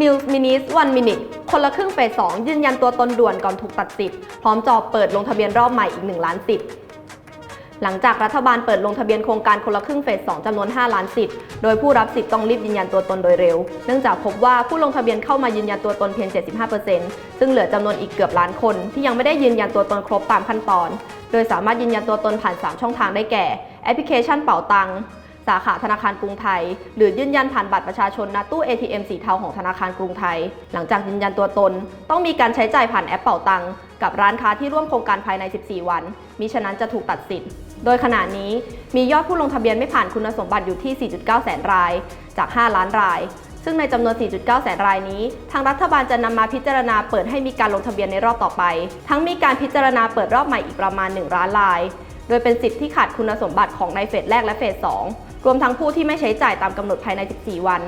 m i l Minutes One Minute คนละครึ่งเฟส2ยืนยันตัวตนด่วนก่อนถูกตัดสิทธิ์พร้อมจอเปิดลงทะเบียนรอบใหม่อีก 1 ล้านสิทธิ์หลังจากรัฐบาลเปิดลงทะเบียนโครงการคนละครึ่งเฟส 2 จำนวน 5 ล้านสิทธิ์ โดยผู้รับสิทธิ์ต้องรีบยืนยันตัวตนโดยเร็ว เนื่องจากพบว่าผู้ลงทะเบียนเข้ามายืนยันตัวตนเพียง 75%ซึ่งเหลือจำนวนอีกเกือบล้านคน ที่ยังไม่ได้ยืนยันตัวตนครบตามขั้นตอน โดยสามารถยืนยันตัวตนผ่าน 3 ช่องทางได้แก่ แอปพลิเคชันเป๋าตังค์ สาขาธนาคารกรุงไทย หรือยืนยันผ่านบัตรประชาชนณตู้ ATM สีเทาของธนาคารกรุงไทย หลังจากยืนยันตัวตน ต้องมีการใช้จ่ายผ่านแอปเป๋าตังกับร้านค้าที่ร่วมโครงการภายใน 14 วัน มิฉะนั้นจะถูกตัดสิทธิ์ โดยขณะนี้มียอดผู้ลงทะเบียนไม่ผ่านคุณสมบัติอยู่ที่ 4.9 แสนราย จาก 5 ล้านราย ซึ่งในจำนวน 4.9 แสนรายนี้ ทางรัฐบาลจะนำมาพิจารณาเปิดให้มีการลงทะเบียนในรอบต่อไป ทั้งมีการพิจารณาเปิดรอบใหม่อีกประมาณ 1 ล้านราย โดยเป็นสิทธิ์ที่ขาดคุณสมบัติของในเฟสแรกและเฟส2รวมทั้งผู้ที่ไม่ใช้จ่ายตามกำหนดภายใน 14 วัน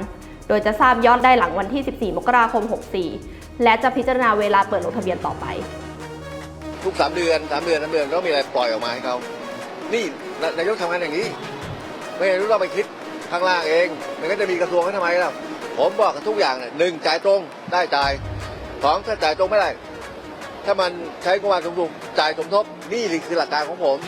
โดยจะทราบยอดได้หลังวันที่ 14 มกราคม 64 และจะพิจารณาเวลาเปิดลงทะเบียนต่อไป ทุกสามเดือนสามเดือนสามเดือนก็มีอะไรปล่อยออกมาให้เขานี่นนายกทำงานอย่างนี้ ไม่รู้เราไปคิดข้างล่างเอง มันก็จะมีกระทรวงให้ทำไมล่ะผมบอกกับทุกอย่างเนี่ยหนึ่งจ่ายตรงได้จ่ายสองถ้าจ่ายตรงไม่ได้ ถ้ามันใช้งบประมาณสูงๆจ่ายสมทบนี่คือหลักการของผม